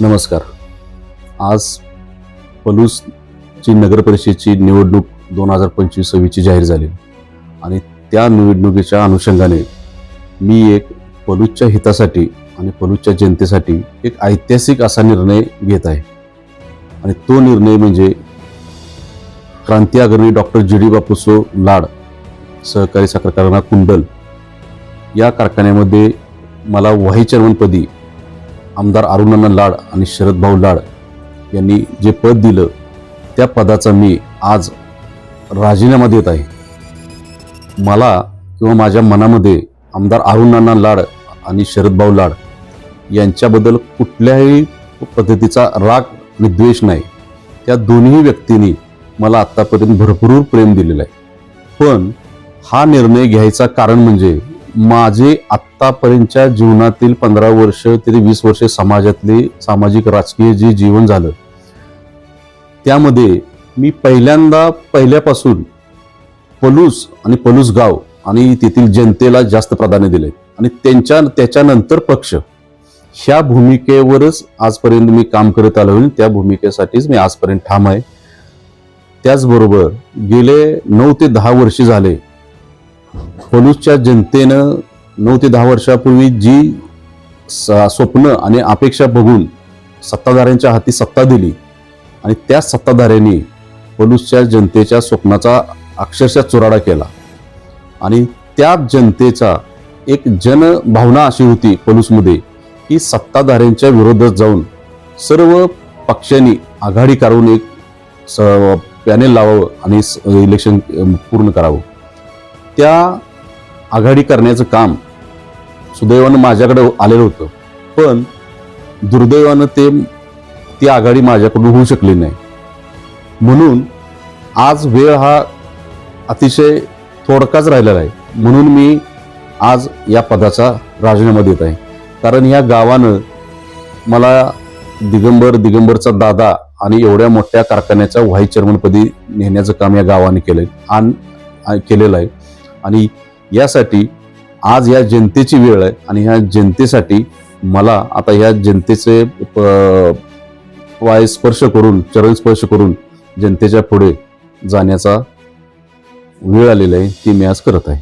नमस्कार. आज पलूसची नगरपरिषदेची निवडणूक दोन हजार पंचवीस सव्वीसची जाहीर झाली. आणि त्या निवडणुकीच्या अनुषंगाने मी एक पलूसच्या हितासाठी आणि पलूसच्या जनतेसाठी एक ऐतिहासिक असा निर्णय घेत आहे. आणि तो निर्णय म्हणजे क्रांती अग्रणी डॉक्टर जी डी बापूसो लाड सहकारी साखर कारखाना कुंडल या कारखान्यामध्ये मला व्हाई चेअरमनपदी आमदार अरुणांना लाड आणि शरदभाऊ लाड यांनी जे पद दिलं त्या पदाचा मी आज राजीनामा देत आहे. मला किंवा माझ्या मनामध्ये आमदार अरुणांना लाड आणि शरदभाऊ लाड यांच्याबद्दल कुठल्याही पद्धतीचा राग आणि द्वेष नाही. त्या दोन्ही व्यक्तींनी मला आत्तापर्यंत भरपूर प्रेम दिलेलं आहे. पण हा निर्णय घ्यायचा कारण म्हणजे माझे आत्तापर्यंतच्या जीवनातील पंधरा वर्ष ते वीस वर्षे समाजातले सामाजिक राजकीय जे जीवन झालं त्यामध्ये मी पहिल्यांदा पहिल्यापासून पलूस आणि पलूस गाव आणि तेथील जनतेला जास्त प्राधान्य दिले आणि त्यांच्या त्याच्यानंतर पक्ष. ह्या भूमिकेवरच आजपर्यंत मी काम करत आलो त्या भूमिकेसाठीच मी आजपर्यंत ठाम आहे. त्याचबरोबर गेले नऊ ते दहा वर्ष झाले पलूसच्या जनतेनं नऊ ते दहा वर्षापूर्वी जी स- स्वप्न आणि अपेक्षा बघून सत्ताधाऱ्यांच्या हाती सत्ता दिली आणि त्या सत्ताधाऱ्यांनी पलूसच्या जनतेच्या स्वप्नाचा अक्षरशः चुराडा केला. आणि त्या जनतेचा एक जनभावना अशी होती पलूसमध्ये की सत्ताधाऱ्यांच्या विरोधात जाऊन सर्व पक्षांनी आघाडी काढून एक स पॅनेल लावावं आणि स- इलेक्शन पूर्ण करावं. त्या आघाडी करण्याचं काम सुदैवानं माझ्याकडे आलेलं होतं. पण दुर्दैवानं ते ती आघाडी माझ्याकडून होऊ शकली नाही. म्हणून आज वेळ हा अतिशय थोडकाच राहिलेला आहे. म्हणून मी आज या पदाचा राजीनामा देत आहे. कारण या गावानं मला दिगंबर दिगंबरचा दादा आणि एवढ्या मोठ्या कारखान्याच्या व्हाईस चेअरमनपदी नेण्याचं काम या गावाने केलं आणि केलेलं आहे. आणि यासाठी आज या जनतेची वेळ आहे आणि ह्या जनतेसाठी मला आता ह्या जनतेचे पाय स्पर्श करून चरण स्पर्श करून जनतेच्या पुढे जाण्याचा वेळ आलेला आहे ती मी आज करत आहे.